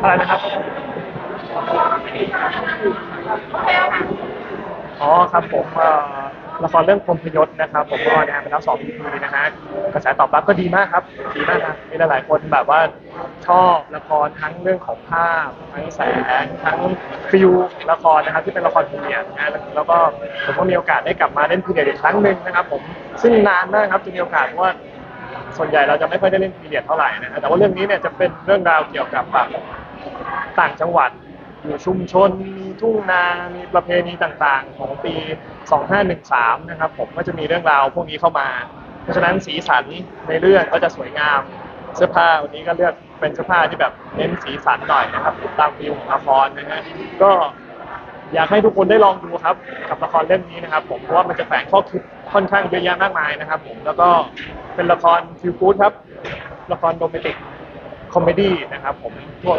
อะไรนะครับ อ๋อครับผมเอ่อละครเรื่องพรหมพยศนะครับ ผมก็ออนแอร์ไปแล้วสอง EP นะฮะกระแสตอบรับก็ดีมากครับดีมากนะมีหลายๆคนแบบว่าชอบละครทั้งเรื่องของภาพทั้งแสงทั้งฟิลละครนะครับที่เป็นละครพีเรียดนะแล้วแล้วก็ผมก็มีโอกาสได้กลับมาเล่นพีเรียดอีกครั้งหนึ่งนะครับ ผมซึ่งนานมากครับจะมีโอกาสเพราะว่าส่วนใหญ่เราจะไม่ค่อยได้เล่นพีเรียดเท่าไหร่นะฮะแต่ว่าเรื่องนี้เนี่ยจะเป็นเรื่องราวเกี่ยวกับแบบ ต่างจังหวัด อยู่ชุมชนมีทุ่งนามีประเพณีต่างๆ ของปี 2513 นะครับผมก็จะมีเรื่องราวพวกนี้เข้ามา เพราะฉะนั้นสีสันในเรื่องก็จะสวยงามเสื้อผ้าวันนี้ก็เลือกเป็นเสื้อผ้าที่แบบเน้นสีสันหน่อยนะครับตามฟิลของละครนะฮะก็อยากให้ทุกคนได้ลองดูครับกับละครเรื่องนี้นะครับผมเพราะว่ามันจะแฝงข้อคิดค่อนข้างเยอะแยะมากมายนะครับผมแล้วก็เป็นละครฟิลกู๊ดครับ ละครโรแมนติกคอมเมดี้นะครับผมพวก